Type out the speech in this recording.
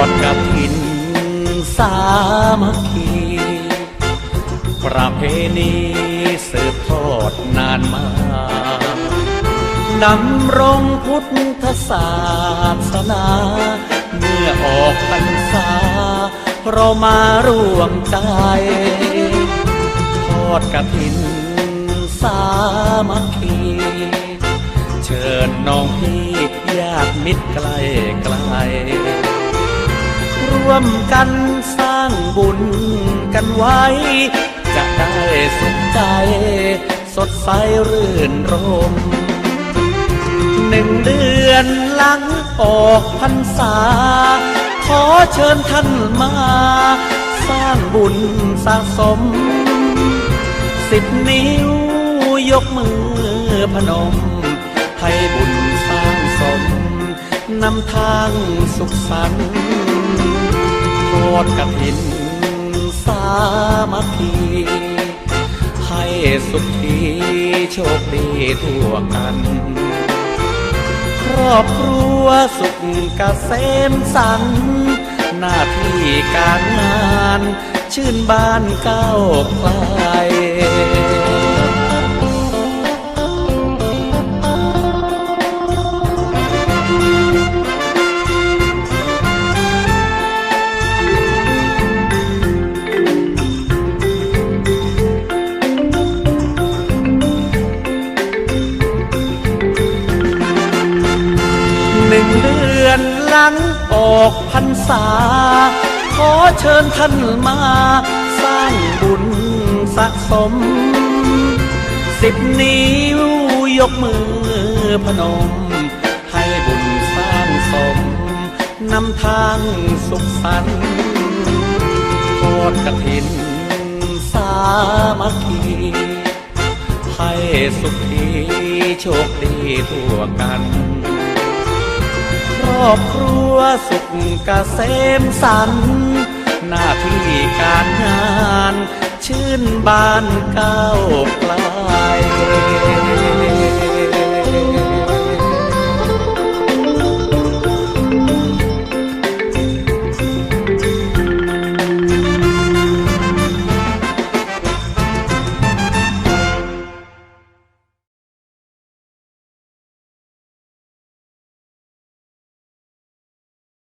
อดกับถินสามัคคีประเพณีสืบทอดนานมานำรงพุทธศาสนา เมื่อออกพรรษา เรามาร่วมใจ ทอดกับถินสามัคคี เชิญน้องพี่ญาติมิตรไกลไกล วมกันสร้างบุญกันไว้ จะได้สุขใจ สดใสรื่นรมหนึ่งเดือนหลังออกพรรษา ขอเชิญท่านมา สร้างบุญสะสม สิบนิ้วยกมือพนม ให้บุญสร้างสมนำทางสุขสันต์ โทษกถินสามัคคีให้สุขทีโชคดีทั่วกัน ครอบครัวสุขเกษมสัน หน้าที่การงาน ชื่นบานก้าวไกล อนหลังออกพรรษา ขอเชิญท่านมาสร้างบุญสะสม สิบนิ้วยกมือพนม ให้บุญสร้างสมนำทางสุขสันต์ทอดกระถินสามัคคีให้สุขีโชคดีทั่วกัน อบครัวสุขเกษมสัน หน้าที่การงาน ชื่นบานก้าวไกล